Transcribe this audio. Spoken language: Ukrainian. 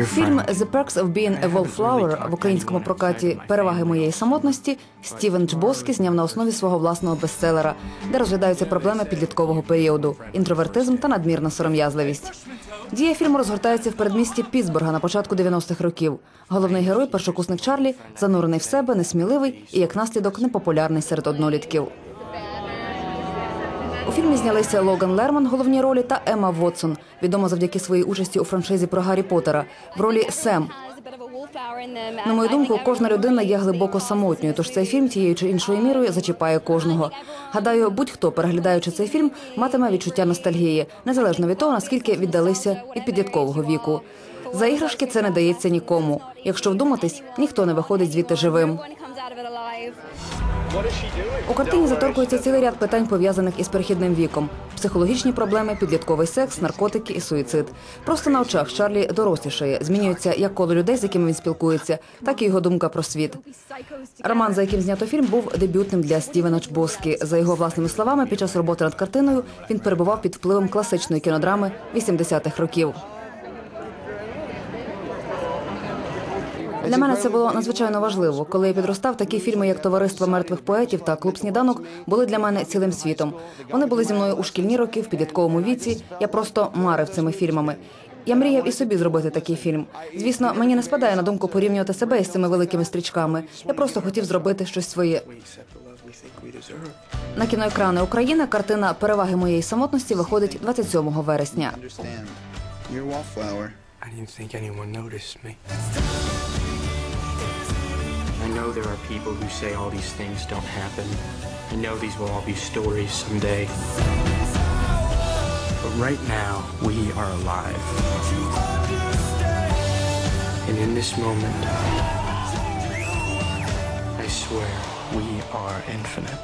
Фільм «The Perks of Being a Wallflower» в українському прокаті Переваги моєї самотності Стівен Чбоски зняв на основі свого власного бестселера, де розглядаються проблеми підліткового періоду, інтровертизм та надмірна сором'язливість. Дія фільму розгортається в передмісті Пітсбурга на початку 90-х років. Головний герой, першокусник Чарлі, занурений в себе, несміливий і як наслідок непопулярний серед однолітків. У фільмі знялися Логан Лерман, головні ролі, та Емма Вотсон, відома завдяки своїй участі у франшизі про Гаррі Поттера, в ролі Сем. На мою думку, кожна людина є глибоко самотньою, тож цей фільм тією чи іншою мірою зачіпає кожного. Гадаю, будь-хто, переглядаючи цей фільм, матиме відчуття ностальгії, незалежно від того, наскільки віддалися від підліткового віку. За іграшки це не дається нікому. Якщо вдуматись, ніхто не виходить звідти живим. У картині заторкується цілий ряд питань, пов'язаних із перехідним віком: психологічні проблеми, підлітковий секс, наркотики і суїцид. Просто на очах Чарлі дорослішає, змінюється як коло людей, з якими він спілкується, так і його думка про світ. Роман, за яким знято фільм, був дебютним для Стівена Чбоскі. За його власними словами, під час роботи над картиною він перебував під впливом класичної кінодрами 80-х років. Для мене це було надзвичайно важливо. Коли я підростав, такі фільми, як Товариство мертвих поетів та Клуб сніданок, були для мене цілим світом. Вони були зі мною у шкільні роки, в підлітковому віці. Я просто марив цими фільмами. Я мріяв і собі зробити такий фільм. Звісно, мені не спадає на думку порівнювати себе із цими великими стрічками. Я просто хотів зробити щось своє. На кіноекрани України картина Переваги моєї самотності виходить 27 вересня. understand. You're a wallflower. I didn't think anyone noticed me. I know there are people who say all these things don't happen. I know these will all be stories someday. But right now, we are alive. And in this moment, I swear we are infinite.